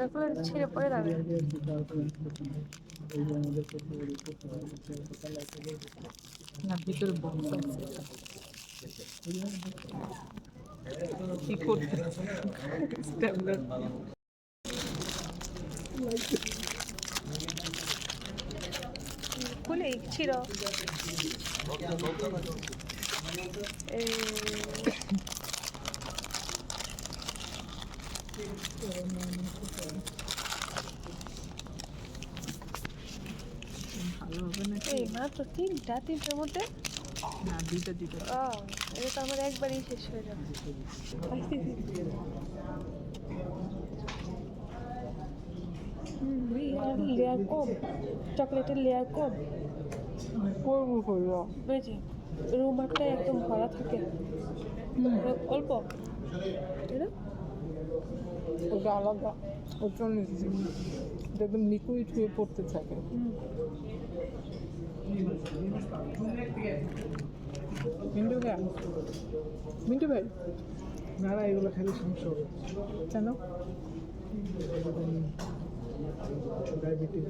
এরপরে ছিঁড়ে পড়ে যাবে না ভিতরে বক্স আছে। কি করতে খুলে ছিল এই ভালো হবে না এই মাত্র তিনটা তিনটার মধ্যে? না দুইটা দুইটা। ও এটা তো আমার একবারই শেষ হয়ে যাবে। লেয়ার কম চকলেটের লেয়ার কম। করব করব ওই রুমারটা একদম ভরা থাকে। অল্প? ওটা আলাদা। ওজন এটা একদম লিকুইড হয়ে পড়তে থাকে। মিন্টু ভাই মিন্টু ভাই? না না এগুলো খেলে সমস্যা হবে। কেন? ডায়াবেটিস